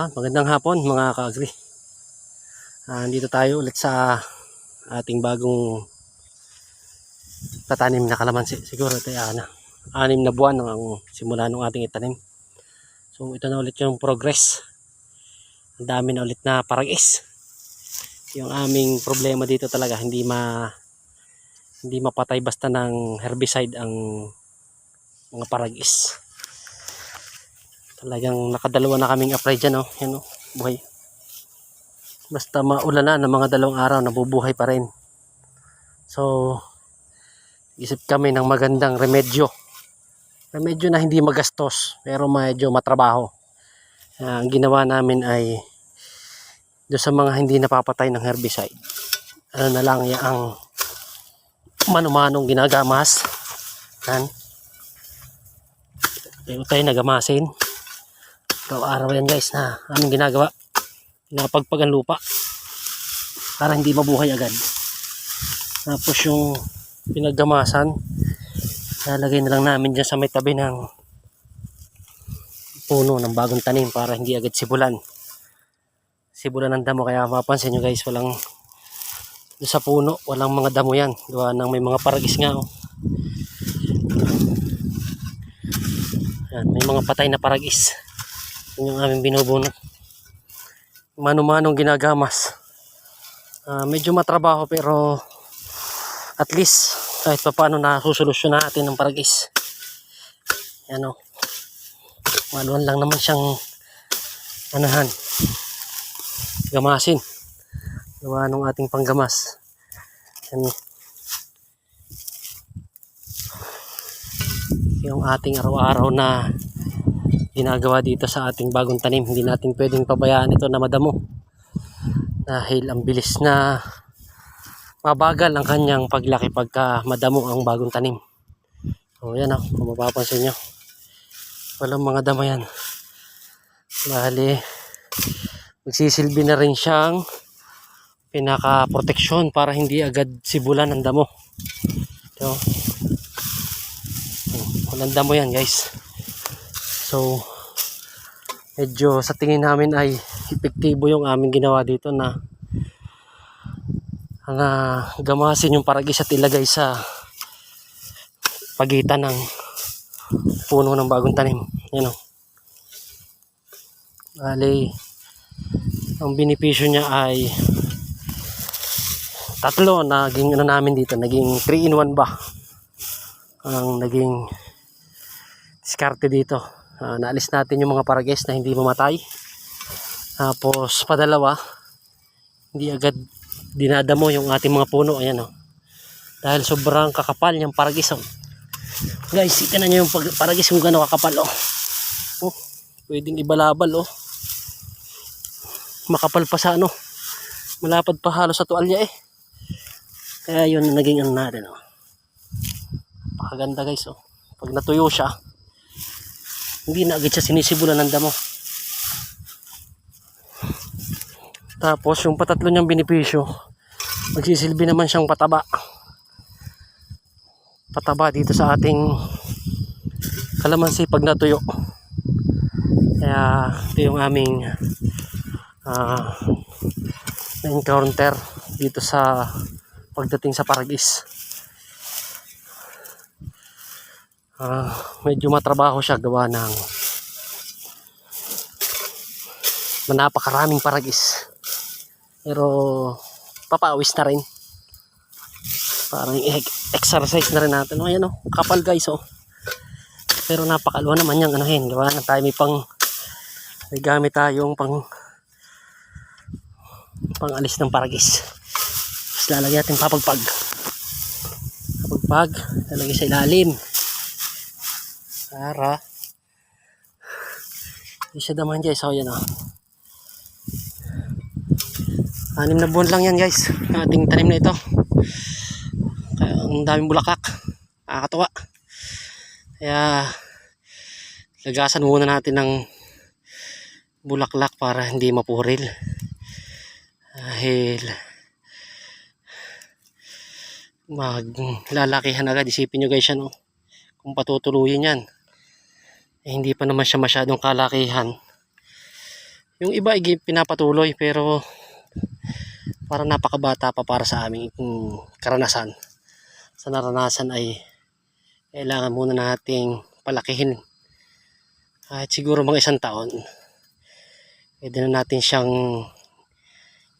Ha, magandang hapon mga ka-agri. Ah, dito tayo ulit sa ating bagong tatanim na kalamansi. Siguro ito ay na. Anim na buwan ang simula nung ating itanim. So ito na ulit yung progress. Ang dami na ulit na paragis. Yung aming problema dito talaga hindi ma hindi mapatay basta ng herbicide ang mga paragis. Talagang nakadalawa na kaming apply dyan, oh. Yan, oh. Buhay. Basta maulan na ng mga dalawang araw, nabubuhay pa rin. So, isip kami ng magandang remedyo. Remedyo na hindi magastos, pero medyo matrabaho. Ah, ang ginawa namin ay do sa mga hindi napapatay ng herbicide. Ano na lang ang manumanong ginagamas. Yan. Tayo tayo nagamasin. Araw-araw yan guys na aming ginagawa. Pinapagpag ang lupa. Para hindi mabuhay agad. Tapos yung pinaggamasan, lalagay na lang namin dyan sa may tabi ng puno ng bagong tanim para hindi agad sibulan. Sibulan ng damo kaya mapansin nyo guys walang sa puno, walang mga damo yan. Gawa ng may mga paragis nga oh. Yan, may mga patay na paragis. Yun yung aming binubunot. Mano-manong ginagamas. Ah, medyo matrabaho pero at least kahit pa paano nasusolusyon natin ng paragis. Yan o. Maluan lang naman siyang anahan. Gamasin. Gawa ng ating panggamas. Yan. Yung ating araw-araw na ginagawa dito sa ating bagong tanim. Hindi natin pwedeng pabayaan ito na madamo. Dahil ang bilis na mabagal ang kanyang paglaki pagka madamo ang bagong tanim. So yan o, kung mapapansin nyo. Walang mga damo yan. Bali, magsisilbi na rin siyang pinaka-proteksyon para hindi agad sibulan ng damo. So, walang damo yan guys. So, medyo sa tingin namin ay epektibo yung aming ginawa dito na na gamasin yung paragis at ilagay sa pagitan ng puno ng bagong tanim. Yan o. Bali, ang benepisyo niya ay tatlo naging ano namin dito, naging 3 in 1 ba? Ang naging diskarte dito. Ah, naalis natin yung mga paragis na hindi mamatay. Tapos padalawa, hindi agad dinadamo yung ating mga puno. Ayan o. Dahil sobrang kakapal yung paragis. Oh. Guys, tignan nyo yung paragis kung gano'ng kakapal. Oh. oh. Pwedeng ibalabal. Oh. Makapal pa sa ano. Malapad pa halos sa tuwalya eh. Kaya yun naging ano natin. Oh. Pakaganda guys. Oh. Pag natuyo siya, hindi na agad siya sinisibulan ng damo. Tapos yung patatlo niyang benepisyo, magsisilbi naman siyang pataba. Pataba dito sa ating kalamansi pag natuyo. Kaya ito yung aming ah, na-encounter dito sa pagdating sa paragis. Ah, medyo matrabaho siya gawa ng napakaraming paragis. Pero papawis na rin. Parang exercise na rin natin. O ayan o, kapal guys o. Pero napakaluwa naman yung anuhin. Gawa na tayo may pang may gamit tayong pang pang alis ng paragis. Tapos lalagyan natin papagpag. Papagpag, lalagay sa ilalim. Para hindi siya daman guys. So yan o. Anim na buwan lang yan guys. Ating tanim na ito. Kaya ang daming bulaklak. Nakakatuwa. Kaya lagasan muna natin ng bulaklak para hindi mapuril. Dahil maglalakihan agad. Isipin nyo guys yan. Oh. Kung patutuluyin yan. Eh, hindi pa naman siya masyadong kalakihan. Yung iba ay pinapatuloy pero para napakabata pa para sa aming karanasan. Sa naranasan ay kailangan muna nating palakihin. Kahit siguro mga isang taon, pwede na natin siyang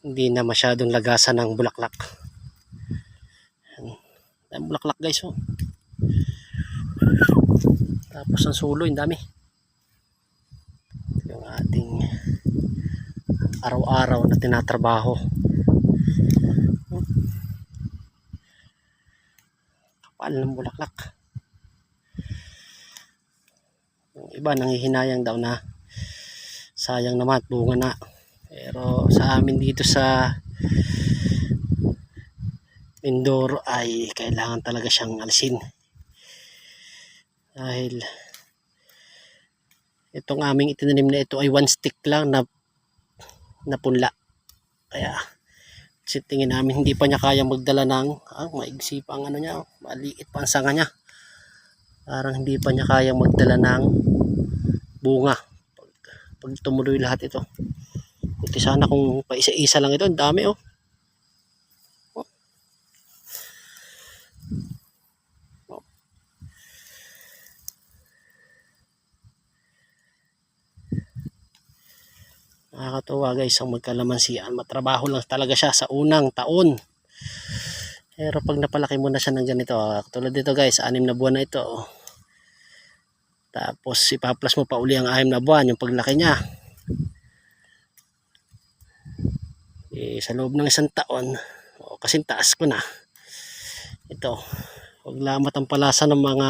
hindi na masyadong lagasan ng bulaklak. Ang bulaklak guys oh. Tapos ang sulo, yung dami. Yung ating araw-araw na tinatrabaho. Kapal ng bulaklak. Yung iba nangihinayang daw na sayang naman bunga na. Pero sa amin dito sa Mindoro ay kailangan talaga siyang alisin. Dahil itong aming itinanim na ito ay one stick lang na napunla. Kaya kasi tingin namin hindi pa niya kaya magdala ng ah, maigsi pa ang ano niya, maliit pa ang sanga niya. Parang hindi pa niya kaya magdala ng bunga. Pag, pag tumuloy lahat ito. Buti sana kung paisa-isa lang ito, ang dami oh. Nakakatuwa guys ang magkalamansian. Matrabaho lang talaga siya sa unang taon. Pero pag napalaki mo na siya ng ganito, ah, tulad dito guys, anim na buwan na ito. Tapos ipaplas mo pa uli ang anim na buwan, yung paglaki niya. Eh, sa loob ng isang taon, oh, kasing taas ko na. Ito, huwag lamat ang palasa ng mga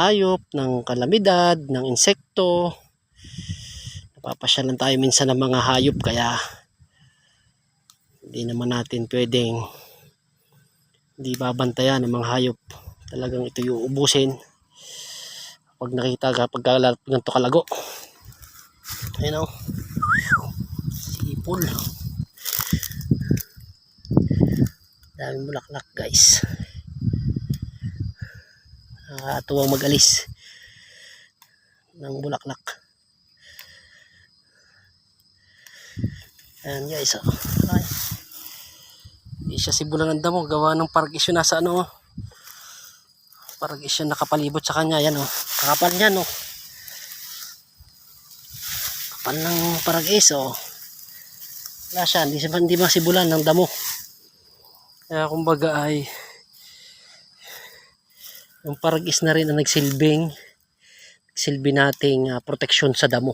hayop, ng kalamidad, ng insekto, napapasyalan tayo minsan ng mga hayop kaya hindi naman natin pwedeng hindi babantayan ng mga hayop. Talagang ito yung ubusin. Pag nakita ka pag ganito kalago. Ayun o sipol. Daming bulaklak guys. Nakakatuwang magalis ng bulaklak Ayan guys, oh. Ay. Hindi siya sibulan ng damo. Gawa ng parag-isyo nasa ano. oh. Parag-isyo nakapalibot sa kanya. Yan oh. Kakapal niyan oh. Kapal ng parag-is oh. Wala siya. Hindi, hindi masibulan ng damo. Kaya kumbaga ay yung parag-is na rin ang nagsilbing silbi nating ah, proteksyon sa damo.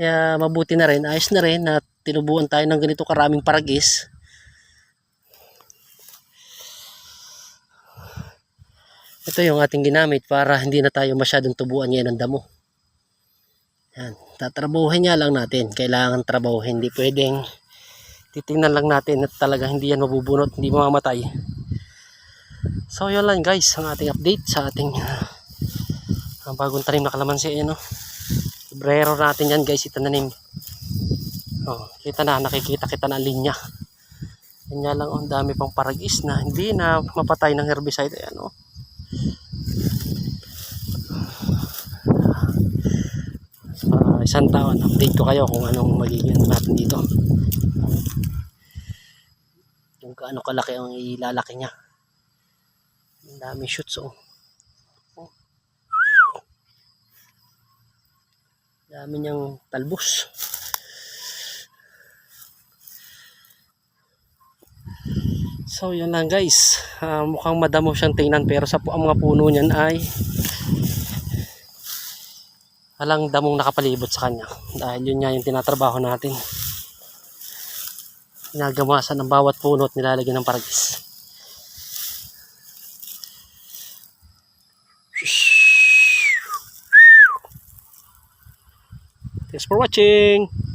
Kaya mabuti na rin, ayos na rin at tinubuan tayo ng ganito karaming paragis. Ito yung ating ginamit para hindi na tayo masyadong tubuan ngayon ng damo. Yan. Tatrabahuhin niya lang natin. Kailangan trabahuhin. Hindi pwedeng titingnan lang natin at talaga hindi yan mabubunot, hindi mamamatay. So yun lang guys, ang ating update sa ating ah, ang bagong tanim na kalamansi. Ayan, no? Librero natin yan guys, itananim. Oh, kita na, nakikita kita ang linya. Kanya lang, oh, ang dami pang paragis na hindi na mapatay ng herbicide. Ayan, oh. Sa isang taon, update ko kayo kung anong magiging natin dito. Yung kaano kalaki ang ilalaki niya. Ang daming shoots, oh. Oh. Dami niyang talbos. So yun lang guys. Ah, mukhang madamo siyang tingnan pero sa ang mga puno niyan ay alang damong nakapalibot sa kanya. Dahil yun nga yung tinatrabaho natin. Ginagamasan ng bawat puno at nilalagyan ng paragis. Thanks for watching!